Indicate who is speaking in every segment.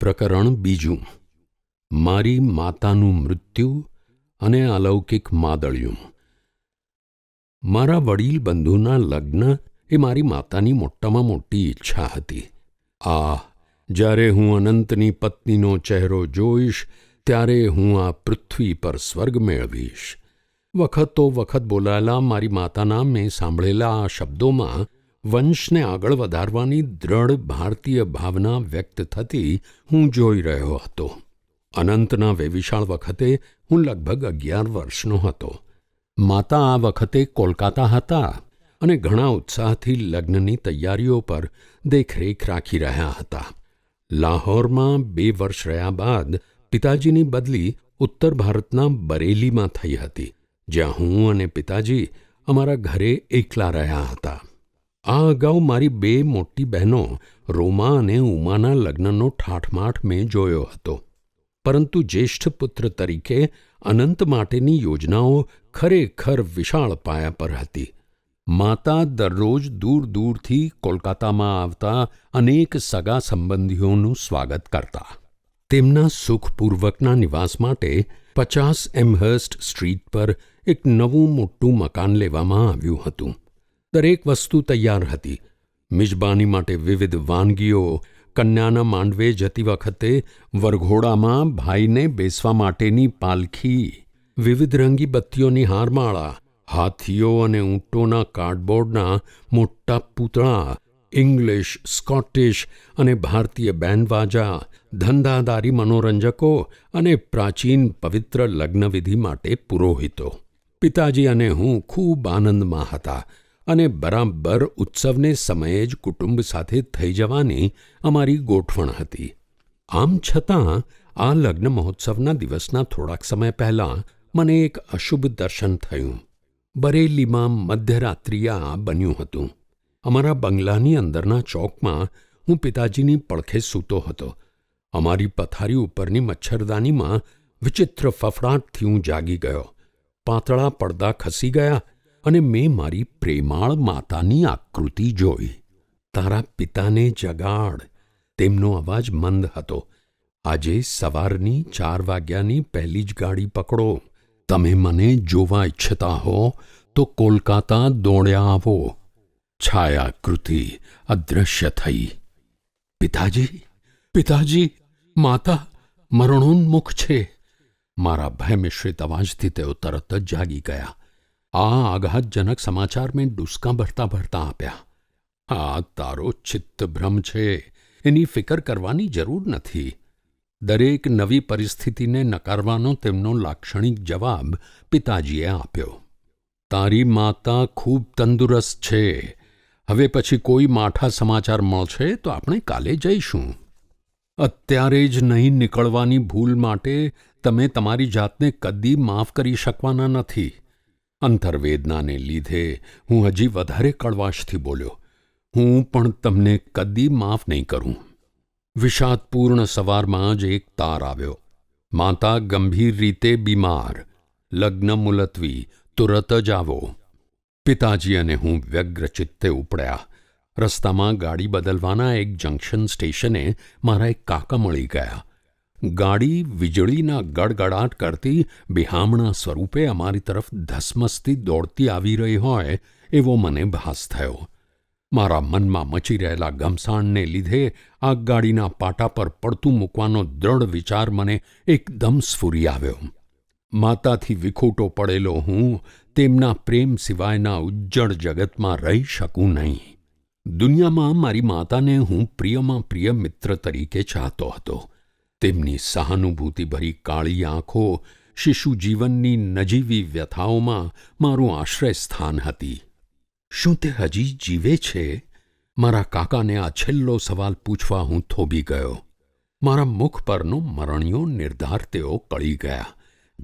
Speaker 1: પ્રકરણ બીજું. મારી માતાનું મૃત્યુ અને અલૌકિક માદળિયું. મારા વડીલ બંધુના લગ્ન એ મારી માતાની મોટામાં મોટી ઈચ્છા હતી. આ, જ્યારે હું અનંતની પત્નીનો ચહેરો જોઈશ, ત્યારે હું આ પૃથ્વી પર સ્વર્ગ મેળવીશ. વખતો વખત બોલાયેલા મારી માતાના મેં સાંભળેલા આ શબ્દોમાં વંશને આગળ વધારવાની દ્રઢ ભારતીય ભાવના વ્યક્ત થતી હું જોઈ રહ્યો હતો. અનંતના વેવિશાળ વખતે હું લગભગ અગિયાર વર્ષનો હતો. માતા આ વખતે કોલકાતા હતા અને ઘણા ઉત્સાહથી લગ્નની તૈયારીઓ પર દેખરેખ રાખી રહ્યા હતા. લાહોરમાં બે વર્ષ રહ્યા બાદ પિતાજીની બદલી ઉત્તર ભારતના બરેલીમાં થઈ હતી, જ્યાં હું અને પિતાજી અમારા ઘરે એકલા રહ્યા હતા. આ અગાઉ મારી બે મોટી બહેનો, રોમા અને ઉમાના લગ્નનો ઠાઠમાઠ મેં જોયો હતો. પરંતુ જ્યેષ્ઠ પુત્ર તરીકે અનંત માટેની યોજનાઓ ખરેખર વિશાળ પાયા પર હતી. માતા દરરોજ દૂર દૂરથી કોલકાતામાં આવતા અનેક સગા સંબંધીઓનું સ્વાગત કરતા. તેમના સુખપૂર્વકના નિવાસ માટે પચાસ એમહર્સ્ટ સ્ટ્રીટ પર એક નવું મોટું મકાન લેવામાં આવ્યું હતું. દરેક વસ્તુ તૈયાર હતી. મિજબાની માટે વિવિધ વાનગીઓ, કન્યાના માંડવે જતી વખતે વરઘોડામાં ભાઈને બેસવા માટેની પાલખી, વિવિધ રંગી બત્તીઓની હારમાળા, હાથીઓ અને ઊંટોના કાર્ડબોર્ડના મોટા પૂતળા, ઇંગ્લિશ, સ્કોટિશ અને ભારતીય બેન્ડવાજા ધંધાદારી મનોરંજકો અને પ્રાચીન પવિત્ર લગ્નવિધિ માટે પુરોહિતો. પિતાજી અને હું ખૂબ આનંદમાં હતા. અને બરાબર ઉત્સવને સમયે જ કુટુંબ સાથે થઈ જવાની અમારી ગોઠવણ હતી. આમ છતાં, આ લગ્ન મહોત્સવના દિવસના થોડાક સમય પહેલાં મને એક અશુભ દર્શન થયું. બરેલીમાં મધ્યરાત્રિએ આ બન્યું હતું. અમારા બંગલાની અંદરના ચોકમાં હું પિતાજીની પડખે સૂતો હતો. અમારી પથારી ઉપરની મચ્છરદાનીમાં વિચિત્ર ફફડાટથી હું જાગી ગયો. પાતળા પડદા ખસી ગયા અને મેં મારી પ્રેમાળ માતાની આકૃતિ જોઈ. તારા પિતાને જગાડ. તેમનો અવાજ મંદ હતો. આજે સવારની ચાર વાગ્યાની પહેલી જ ગાડી પકડો. તમે મને જોવા ઈચ્છતા હો, તો કોલકાતા દોડ્યા આવો. છાયાકૃતિ અદૃશ્ય થઈ. પિતાજી પિતાજી, માતા, મરણોન્મુખ છે. મારા ભય મિશ્રિત અવાજથી તેઓ તરત જ જાગી ગયા. આ આઘાતજનક સમાચાર મેં ડુસકા ભરતા ભરતા આપ્યા. આ તારો ચિત્તભ્રમ છે. એની ફિકર કરવાની જરૂર નથી. દરેક નવી પરિસ્થિતિને નકારવાનો તેમનો લાક્ષણિક જવાબ પિતાજીએ આપ્યો. તારી માતા ખૂબ તંદુરસ્ત છે. હવે પછી કોઈ માઠા સમાચાર મળશે તો આપણે કાલે જઈશું. અત્યારે જ નહીં નીકળવાની ભૂલ માટે તમે તમારી જાતને કદી માફ કરી શકવાના નથી. અંતર્વેદનાને લીધે હું હજી વધારે કડવાશથી બોલ્યો, હું પણ તમને કદી માફ નહીં કરું. વિષાદપૂર્ણ સવારમાં જ એક તાર આવ્યો. માતા, ગંભીર રીતે બીમાર. લગ્ન મુલતવી. તુરત જ આવો. પિતાજી અને હું વ્યગ્રચિત્તે ઉપડ્યા. રસ્તામાં ગાડી બદલવાના એક જંકશન સ્ટેશને મારા એક કાકા મળી ગયા. ગાડી વીજળીના ગડગડાટ કરતી બિહામણા સ્વરૂપે અમારી તરફ ધસમસતી દોડતી આવી રહી હોય એવો મને ભાસ થયો. મારા મનમાં મચી રહેલા ગમસાણને લીધે આ ગાડીના પાટા પર પડતું મૂકવાનો દ્રઢ વિચાર મને એકદમ સ્ફુરી આવ્યો. માતાથી વિખોટો પડેલો હું તેમના પ્રેમ સિવાયના ઉજ્જળ જગતમાં રહી શકું નહીં. દુનિયામાં મારી માતાને હું પ્રિયમાં પ્રિય મિત્ર તરીકે ચાહતો હતો. તેમની સહાનુભૂતિભરી કાળી આંખો શિશુ જીવનની નજીવી વ્યથાઓમાં મારું આશ્રય સ્થાન હતી. શું તે હજી જીવે છે? મારા કાકાને આ છેલ્લો સવાલ પૂછવા હું થોભી ગયો. મારા મુખ પરનો મરણિયો નિર્ધાર તેઓ કળી ગયા.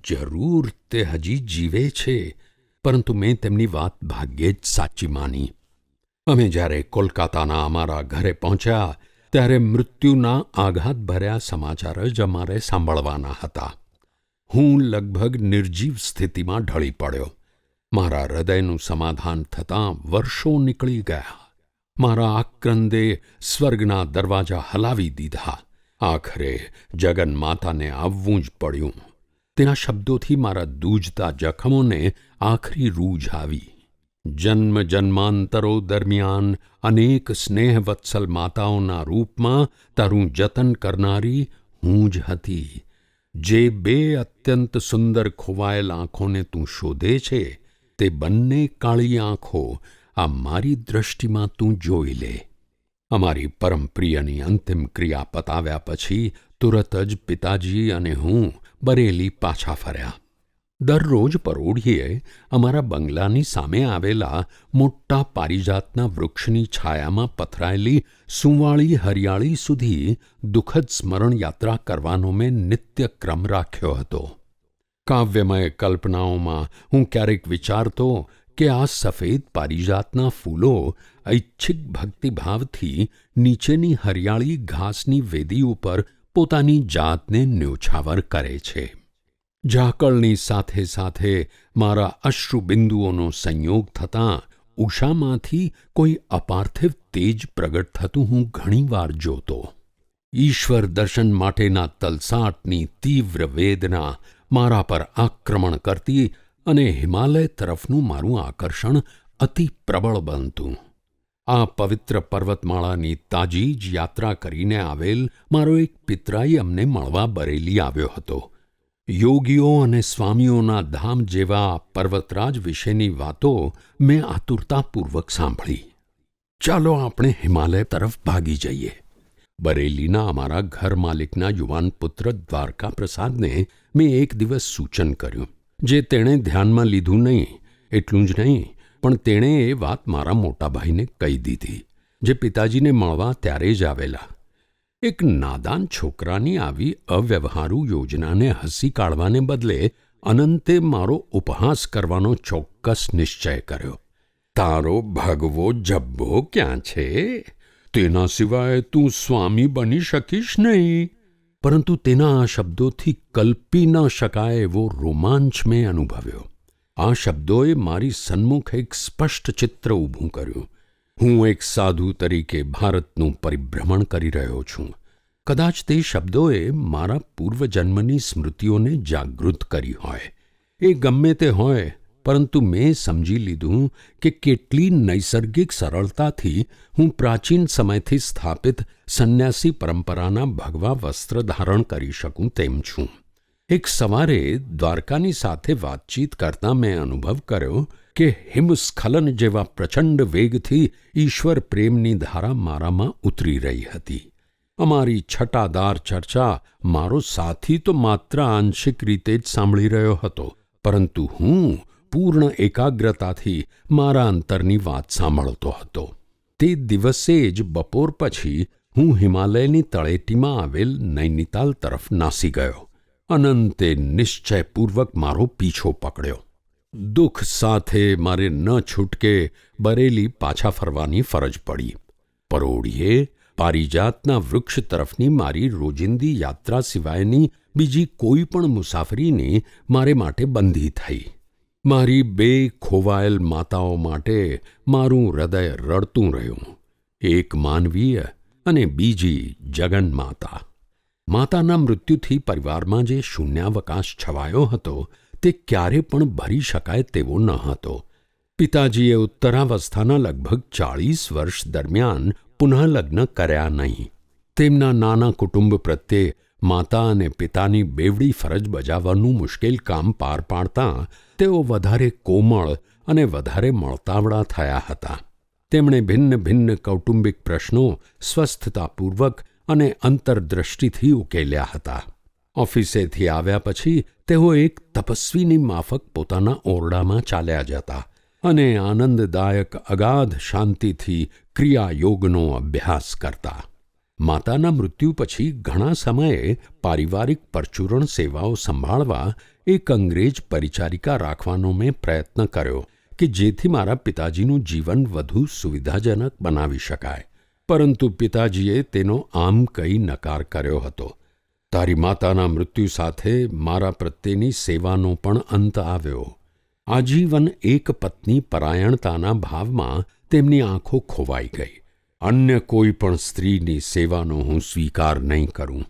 Speaker 1: જરૂર તે હજી જીવે છે, પરંતુ મેં તેમની વાત ભાગ્યે જ સાચી માની. અમે જ્યારે કોલકાતાના અમારા ઘરે પહોંચ્યા ત્યારે મૃત્યુના આઘાતભર્યા સમાચાર જ અમારે સાંભળવાના હતા. હું લગભગ નિર્જીવ સ્થિતિમાં ઢળી પડ્યો. મારા હૃદયનું સમાધાન થતાં વર્ષો નીકળી ગયા. મારા આક્રંદે સ્વર્ગના દરવાજા હલાવી દીધા. આખરે જગન માતાને આવવું જ પડ્યું. તેના શબ્દોથી મારા દૂજતા જખમોને આખરી રૂજ આવી. જન્મ જન્માંતરો દરમિયાન અનેક સ્નેહવત્સલ માતાઓના રૂપમાં તારું જતન કરનારી હું જ હતી. જે બે અત્યંત સુંદર ખોવાયેલ આંખોને તું શોધે છે, તે બંને કાળી આંખો આ મારી દ્રષ્ટિમાં તું જોઈ લે. અમારી પરમ પ્રિયની અંતિમ ક્રિયા પતાવ્યા પછી તુરત જ પિતાજી અને હું બરેલી પાછા ફર્યા. દરરોજ પરોઢિયે અમારા બંગલાની સામે આવેલા મોટા પારિજાતના વૃક્ષની છાયામાં પથરાયેલી સુંવાળી હરિયાળી સુધી દુઃખદ સ્મરણ યાત્રા કરવાનો મેં નિત્યક્રમ રાખ્યો હતો. કાવ્યમય કલ્પનાઓમાં હું ક્યારેક વિચારતો કે આ સફેદ પારિજાતના ફૂલો ઐચ્છિક ભક્તિભાવથી નીચેની હરિયાળી ઘાસની વેદી ઉપર પોતાની જાતને ન્યોછાવર કરે છે. ઝાકળની સાથે સાથે મારા અશ્રુબિંદુઓનો સંયોગ થતાં ઉષામાંથી કોઈ અપાર્થિવ તેજ પ્રગટ થતું હું ઘણીવાર જોતો. ઈશ્વર દર્શન માટેના તલસાટની તીવ્ર વેદના મારા પર આક્રમણ કરતી અને હિમાલય તરફનું મારું આકર્ષણ અતિ પ્રબળ બનતું. આ પવિત્ર પર્વતમાળાની તાજી જ યાત્રા કરીને આવેલ મારો એક પિતરાઈ અમને મળવા બરેલી આવ્યો હતો. યોગીઓ અને સ્વામીઓના ધામ જેવા પર્વતરાજ વિશેની વાતો મેં આતુરતાપૂર્વક સાંભળી. ચાલો આપણે હિમાલય તરફ ભાગી જઈએ. બરેલીના અમારા ઘર માલિકના યુવાન પુત્ર દ્વારકા પ્રસાદને મેં એક દિવસ સૂચન કર્યું, જે તેણે ધ્યાનમાં લીધું નહીં, એટલું જ નહીં, પણ તેણે એ વાત મારા મોટાભાઈને કહી દીધી, જે પિતાજીને મળવા ત્યારે જ આવેલા. એક નાદાન છોકરાની આવી અવ્યવહારુ યોજનાને હસી કાઢવાને બદલે અનંતે મારો ઉપહાસ કરવાનો ચોક્કસ નિશ્ચય કર્યો. તારો ભગવો જબ્બો ક્યાં છે? તેના સિવાય તું સ્વામી બની શકીશ નહીં. પરંતુ તેના આ શબ્દોથી કલ્પી ન શકાય એવો રોમાંચ મેં અનુભવ્યો. આ શબ્દોએ મારી સન્મુખ એક સ્પષ્ટ ચિત્ર ઊભું કર્યું. હું એક સાધુ તરીકે ભારતનું પરિભ્રમણ કરી રહ્યો છું. કદાચ તે શબ્દોએ મારા પૂર્વજન્મની સ્મૃતિઓને જાગૃત કરી હોય. એ ગમે તે હોય, પરંતુ મેં સમજી લીધું કે કેટલી નૈસર્ગિક સરળતાથી હું પ્રાચીન સમયથી સ્થાપિત સંન્યાસી પરંપરાના ભગવા વસ્ત્ર ધારણ કરી શકું તેમ છું. એક સવારે દ્વારકાની સાથે વાતચીત કરતાં મેં અનુભવ કર્યો કે હિમસ્ખલન જેવા પ્રચંડ વેગથી ઈશ્વર પ્રેમની ધારા મારામાં ઉતરી રહી હતી. અમારી છટાદાર ચર્ચા મારો સાથી તો માત્ર આંશિક રીતે જ સાંભળી રહ્યો હતો, પરંતુ હું પૂર્ણ એકાગ્રતાથી મારા અંતરની વાત સાંભળતો હતો. તે દિવસે જ બપોર પછી હું હિમાલયની તળેટીમાં આવેલ નૈનિતાલ તરફ નાસી ગયો. અનંતે નિશ્ચયપૂર્વક મારો પીછો પકડ્યો. દુઃખ સાથે મારે ન છૂટકે બરેલી પાછા ફરવાની ફરજ પડી. પરોડીએ પારિજાતના વૃક્ષ તરફની મારી રોજિંદી યાત્રા સિવાયની બીજી કોઈ પણ મુસાફરીની મારે માટે બંધી થઈ. મારી બે ખોવાયેલ માતાઓ માટે મારું હૃદય રડતું રહ્યું. એક માનવીય અને બીજી જગન માતા. માતાના મૃત્યુથી પરિવારમાં જે શૂન્યાવકાશ છવાયો હતો તે ક્યારે પણ ભરી શકાય તેવો ન હતો. પિતાજીએ ઉત્તરાવસ્થાના લગભગ ચાળીસ વર્ષ દરમિયાન પુનઃલગ્ન કર્યા નહીં. તેમના નાના કુટુંબ પ્રત્યે માતા અને પિતાની બેવડી ફરજ બજાવવાનું મુશ્કેલ કામ પાર પાડતાં તેઓ વધારે કોમળ અને વધારે મળતાવડા થયા હતા. તેમણે ભિન્ન ભિન્ન કૌટુંબિક પ્રશ્નો સ્વસ્થતાપૂર્વક અને અંતરદ્રષ્ટિથી ઉકેલ્યા હતા. ઓફિસેથી આવ્યા પછી તેઓ એક તપસ્વીની માફક પોતાના ઓરડામાં ચાલ્યા જતા અને આનંદદાયક અગાધ શાંતિથી ક્રિયાયોગનો અભ્યાસ કરતા. માતાના મૃત્યુ પછી ઘણા સમયે પારિવારિક પરચુરણ સેવાઓ સંભાળવા એક અંગ્રેજ પરિચારિકા રાખવાનો મેં પ્રયત્ન કર્યો કે જેથી મારા પિતાજીનું જીવન વધુ સુવિધાજનક બનાવી શકાય. પરંતુ પિતાજીએ તેનો આમ કઈ નકાર કર્યો હતો. તારી માતાના મૃત્યુ સાથે મારા પ્રત્યેની સેવાનો પણ અંત આવ્યો. આજીવન એક પત્ની પરાયણતાના ભાવમાં તેમની આંખો ખોવાઈ ગઈ. અન્ય કોઈ પણ સ્ત્રીની સેવાનો હું સ્વીકાર નહીં કરું.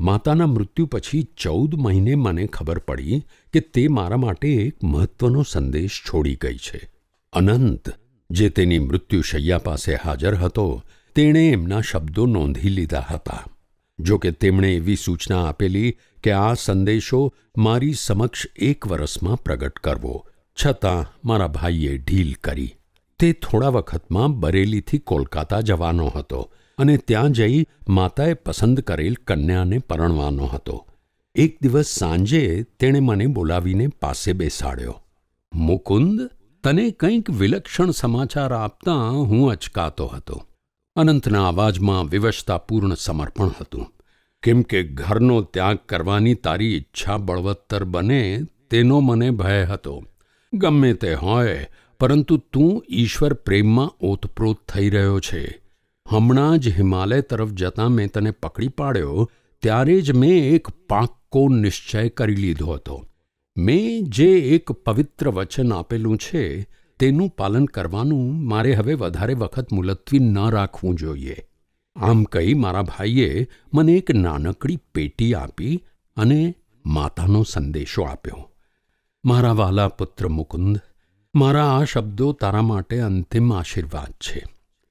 Speaker 1: માતાના મૃત્યુ પછી ચૌદ મહિને મને ખબર પડી કે તે મારા માટે એક મહત્વનો સંદેશ છોડી ગઈ છે. અનંત, જે તેની મૃત્યુશૈયા પાસે હાજર હતો, તેણે એમના શબ્દો નોંધી લીધા હતા. જો કે તેમણે એવી સૂચના આપેલી કે આ સંદેશો મારી સમક્ષ એક વરસમાં પ્રગટ કરવો. છતાં મારા ભાઈએ ઢીલ કરી. તે થોડા વખતમાં બરેલીથી કોલકાતા જવાનો હતો અને ત્યાં જઈ માતાએ પસંદ કરેલ કન્યાને પરણવાનો હતો. એક દિવસ સાંજે તેણે મને બોલાવીને પાસે બેસાડ્યો. મુકુંદ, તને કંઈક વિલક્ષણ સમાચાર આપતા હું અચકાતો હતો. અનંતના અવાજમાં વિવશતાપૂર્ણ સમર્પણ હતું. કેમ કે ઘરનો ત્યાગ કરવાની તારી ઈચ્છા બળવત્તર બને તેનો મને ભય હતો. ગમે તે હોય, પરંતુ તું ઈશ્વર પ્રેમમાં ઓતપ્રોત થઈ રહ્યો છે. હમણાં જ હિમાલય તરફ જતાં મેં તને પકડી પાડ્યો, ત્યારે જ મેં એક પાક્કો નિશ્ચય કરી લીધો હતો. મેં જે એક પવિત્ર વચન આપેલું છે તેનું પાલન કરવાનું મારે હવે વધારે વખત મુલતવી ન રાખવું જોઈએ. આમ કહી મારા ભાઈએ મને એક નાનકડી પેટી આપી અને માતાનો સંદેશો આપ્યો. મારા વાલા પુત્ર મુકુંદ, મારા આ શબ્દો તારા માટે અંતિમ આશીર્વાદ છે.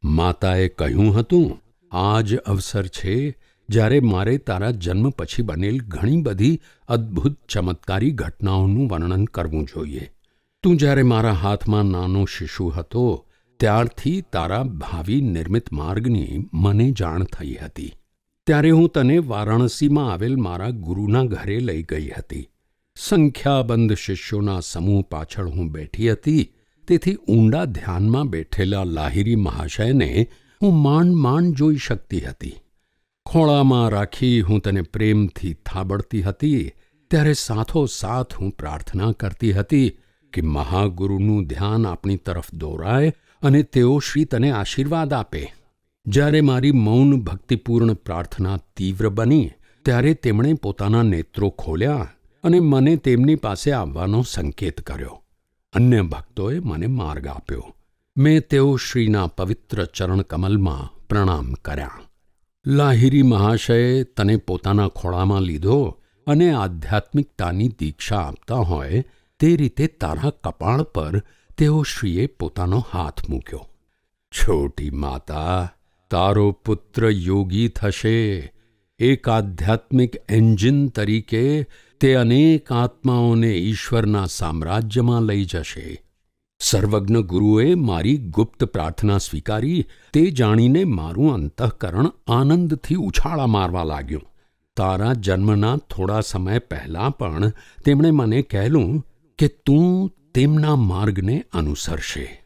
Speaker 1: માતાએ કહ્યું હતું, આ જ અવસર છે જ્યારે મારે તારા જન્મ પછી બનેલ ઘણી બધી અદ્ભુત ચમત્કારી ઘટનાઓનું વર્ણન કરવું જોઈએ. તું જ્યારે મારા હાથમાં નાનો શિશુ હતો, ત્યારથી તારા ભાવિ નિર્મિત માર્ગની મને જાણ થઈ હતી. ત્યારે હું તને વારાણસીમાં આવેલ મારા ગુરુના ઘરે લઈ ગઈ હતી. સંખ્યાબંધ શિષ્યોના સમૂહ પાછળ હું બેઠી હતી, તેથી ઊંડા ધ્યાનમાં બેઠેલા લાહિરી મહાશયને હું માંડ માંડ જોઈ શકતી હતી. ખોળામાં રાખી હું તને પ્રેમથી થાબડતી હતી, ત્યારે સાથોસાથ હું પ્રાર્થના કરતી હતી કે મહાગુરુનું ધ્યાન આપણી તરફ દોરાય અને તેઓ શ્રી તને આશીર્વાદ આપે. જ્યારે મારી મૌન ભક્તિપૂર્ણ પ્રાર્થના તીવ્ર બની, ત્યારે તેમણે પોતાના નેત્રો ખોલ્યા અને મને તેમની પાસે આવવાનો સંકેત કર્યો. અન્ય ભક્તોએ મને માર્ગ આપ્યો. મેં તેઓ શ્રીના પવિત્ર ચરણકમલમાં પ્રણામ કર્યા. લાહિરી મહાશયે તને પોતાના ખોળામાં લીધો અને આધ્યાત્મિકતાની દીક્ષા આપતા હોય તે રીતે તારા કપાળ પર તેઓ શ્રીએ પોતાનો હાથ મૂક્યો. છોટી માતા, તારો પુત્ર યોગી થશે. એક આધ્યાત્મિક એન્જિન તરીકે તે અનેક આત્માઓને ઈશ્વરના સામ્રાજ્યમાં લઈ જશે. સર્વજ્ઞ ગુરુએ મારી ગુપ્ત પ્રાર્થના સ્વીકારી, તે જાણીને મારું અંતઃકરણ આનંદથી ઉછાળા મારવા લાગ્યું. તારા જન્મના થોડા સમય પહેલાં પણ તેમણે મને કહેલું કે તું તેમના માર્ગને અનુસરશે.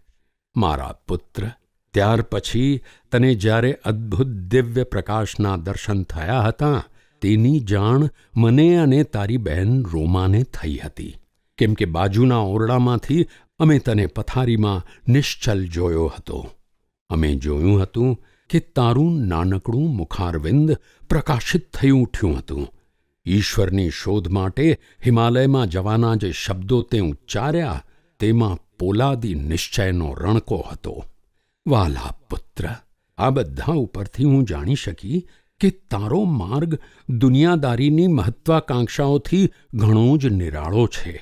Speaker 1: મારા પુત્ર, ત્યાર પછી તને જ્યારે અદ્ભુત દિવ્ય પ્રકાશના દર્શન થયા હતા, તેની જાણ મને અને તારી બહેન રોમાને થઈ હતી. કેમ કે બાજુના ઓરડામાંથી અમે તને પથારીમાં નિશ્ચલ જોયો હતો. અમે જોયું હતું કે તારું નાનકડું મુખારવિંદ પ્રકાશિત થઈ ઉઠ્યું હતું. ઈશ્વરની શોધ માટે હિમાલયમાં જવાના જે શબ્દો તે ઉચ્ચાર્યા, તેમાં પોલાદી નિશ્ચયનો રણકો હતો. વાલા પુત્ર, આ બધા ઉપરથી હું જાણી શકી કે તારો માર્ગ દુનિયાદારીની મહત્વાકાંક્ષાઓથી ઘણો જ નિરાળો છે.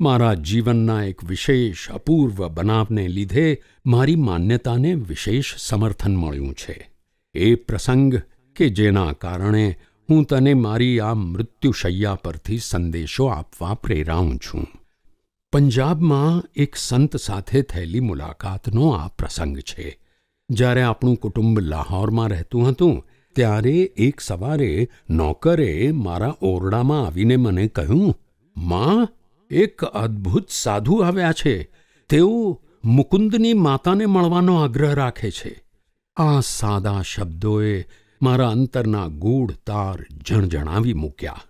Speaker 1: મારા જીવનના એક વિશેષ અપૂર્વ બનાવને લીધે મારી માન્યતાને વિશેષ સમર્થન મળ્યું છે. એ પ્રસંગ કે જેના કારણે હું તને મારી આ મૃત્યુશૈયા પરથી સંદેશો આપવા પ્રેરાઉં છું. પંજાબમાં એક સંત સાથે થયેલી મુલાકાતનો આ પ્રસંગ છે. જ્યારે આપણું કુટુંબ લાહોરમાં રહેતું હતું, ત્યારે એક સવારે નોકરે મારા ઓરડામાં આવીને મને કહ્યું, માં, એક અદ્ભુત સાધુ આવ્યા છે. તેઓ મુકુંદની માતાને મળવાનો આગ્રહ રાખે છે. આ સાદા શબ્દોએ મારા અંતરના ગૂઢ તાર જણજણાવી મૂક્યા.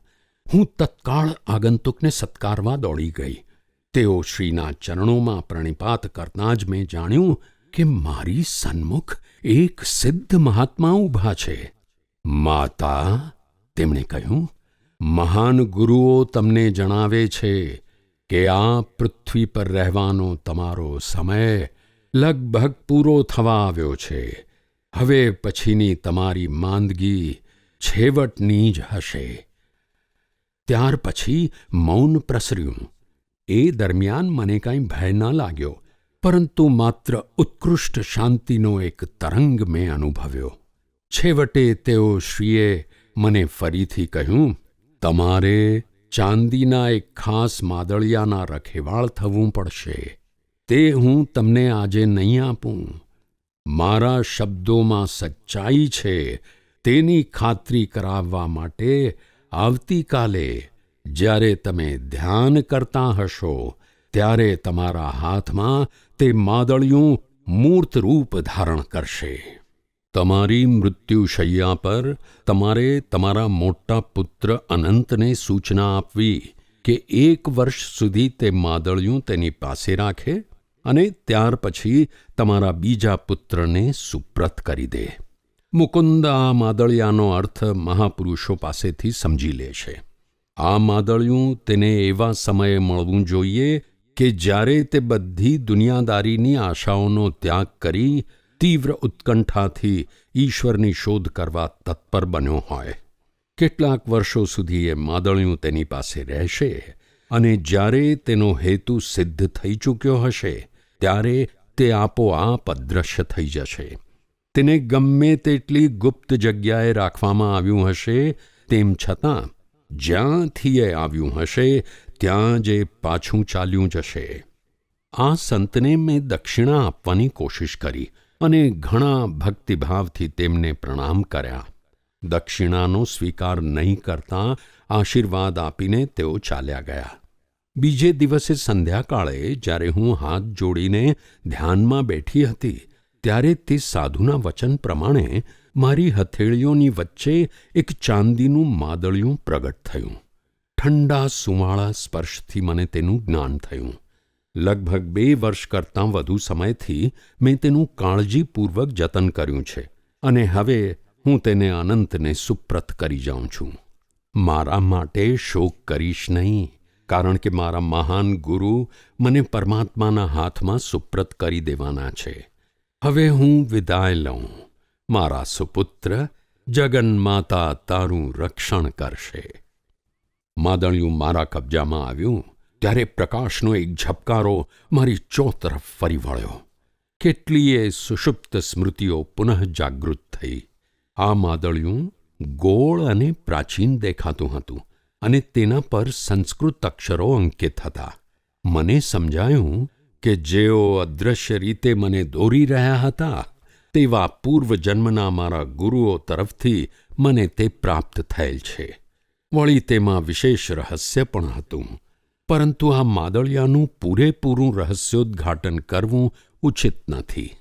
Speaker 1: હું તત્કાળ આગંતુકને સત્કારવા દોડી ગઈ. તેઓ શ્રીના ચરણોમાં પ્રણિપાત કરતાં જ મેં જાણ્યું કે મારી સન્મુખ એક સિદ્ધ મહાત્મા ઊભા છે. માતા, તેમણે કહ્યું, મહાન ગુરુઓ તમને જણાવે છે કે આ પૃથ્વી પર રહેવાનો તમારો સમય લગભગ પૂરો થવા આવ્યો છે. હવે પછીની તમારી માંદગી છેવટની જ હશે. ત્યાર પછી મૌન પ્રસર્યું. એ દરમિયાન મને કાંઈ ભય ન લાગ્યો, પરંતુ માત્ર ઉત્કૃષ્ટ શાંતિનો એક તરંગ મેં અનુભવ્યો. છેવટે તેઓ શ્રીએ મને ફરીથી કહ્યું, તમારે ચાંદીના એક ખાસ માદળિયાના રખેવાળ થવું પડશે. તે હું તમને આજે નહીં આપું. મારા શબ્દોમાં સચ્ચાઈ છે, તેની ખાતરી કરાવવા માટે આવતીકાલે જ્યારે તમે ધ્યાન કરતા હશો, ત્યારે તમારા હાથમાં તે માદળિયું મૂર્ત રૂપ ધારણ કરશે. તમારી મૃત્યુશૈયા પર તમારે તમારા મોટા પુત્ર અનંતને સૂચના આપવી કે એક વર્ષ સુધી તે માદળિયું તેની પાસે રાખે. અને ત્યાર પછી તમારા બીજા પુત્રને સુપ્રત કરી દે. મુકુંદ આ માદળિયાનો અર્થ મહાપુરુષો પાસેથી સમજી લે છે. આ માદળિયું તેને એવા સમયે મળવું જોઈએ કે જ્યારે તે બધી દુનિયાદારીની આશાઓનો ત્યાગ કરી તીવ્ર ઉત્કંઠાથી ઈશ્વરની શોધ કરવા તત્પર બન્યો હોય. કેટલાક વર્ષો સુધી એ માદળિયું તેની પાસે રહેશે અને જ્યારે તેનો હેતુ સિદ્ધ થઈ ચૂક્યો હશે ત્યારે તે આપોઆપ અદૃશ્ય થઈ જશે. તેને ગમે તેટલી ગુપ્ત જગ્યાએ રાખવામાં આવ્યું હશે, તેમ છતાં જ્યાંથી એ આવ્યું હશે, ત્યાં જ પાછું ચાલ્યું જશે. આ સંતને મેં દક્ષિણા આપવાની કોશિશ કરી અને ઘણા ભક્તિભાવથી તેમને પ્રણામ કર્યા. દક્ષિણાનો સ્વીકાર નહીં કરતા આશીર્વાદ આપીને તેઓ ચાલ્યા ગયા. બીજે દિવસે સંધ્યાકાળે જ્યારે હું હાથ જોડીને ધ્યાનમાં બેઠી હતી, ત્યારે તે સાધુના વચન પ્રમાણે મારી હથેળીઓની વચ્ચે એક ચાંદીનું માદળિયું પ્રગટ થયું. ઠંડા સુવાળા સ્પર્શથી મને તેનું જ્ઞાન થયું. લગભગ બે વર્ષ કરતાં વધુ સમયથી મેં તેનું કાળજીપૂર્વક જતન કર્યું છે અને હવે હું તેને અનંતને સુપ્રત કરી જાઉં છું. મારા માટે શોક કરીશ નહીં. કારણ કે મારા મહાન ગુરુ મને પરમાત્માના હાથમાં સુપ્રત કરી દેવાના છે. હવે હું વિદાય લઉં. મારા સુપુત્ર, જગન્માતા તારું રક્ષણ કરશે. માદણિયું મારા કબજામાં આવ્યું, ત્યારે પ્રકાશનો એક ઝબકારો મારી ચોતરફ ફરી વળ્યો. કેટલીય સુષુપ્ત સ્મૃતિઓ પુનઃ જાગૃત થઈ. આ માદળિયું ગોળ અને પ્રાચીન દેખાતું હતું. અને તેના પર સંસ્કૃત અક્ષરો અંકિત હતા. મને સમજાયું કે જેઓ અદૃશ્ય રીતે મને દોરી રહ્યા હતા, તેવા પૂર્વજન્મના મારા ગુરુઓ તરફથી મને તે પ્રાપ્ત થયેલ છે. વળી તેમાં વિશેષ રહસ્ય પણ હતું. પરંતુ આ માદળિયાનું પૂરેપૂરું રહસ્યોદ્ઘાટન કરવું ઉચિત નથી.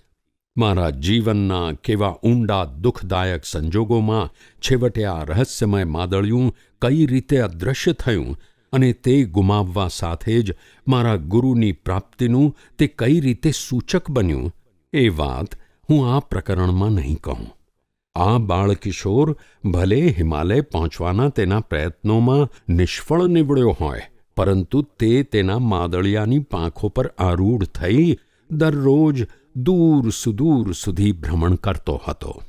Speaker 1: મારા જીવનના કેવા ઊંડા દુઃખદાયક સંજોગોમાં છેવટે આ રહસ્યમય માદળિયું કઈ રીતે અદૃશ્ય થયું અને તે ગુમાવવા સાથે જ મારા ગુરુની પ્રાપ્તિનું તે કઈ રીતે સૂચક બન્યું, એ વાત હું આ પ્રકરણમાં નહીં કહું. આ બાળકિશોર ભલે હિમાલય પહોંચવાના તેના પ્રયત્નોમાં નિષ્ફળ નીવડ્યો હોય, પરંતુ તે તેના માદળિયાની પાંખો પર આરૂઢ થઈ દરરોજ દૂર સુદૂર સુધી ભ્રમણ કરતો હતો.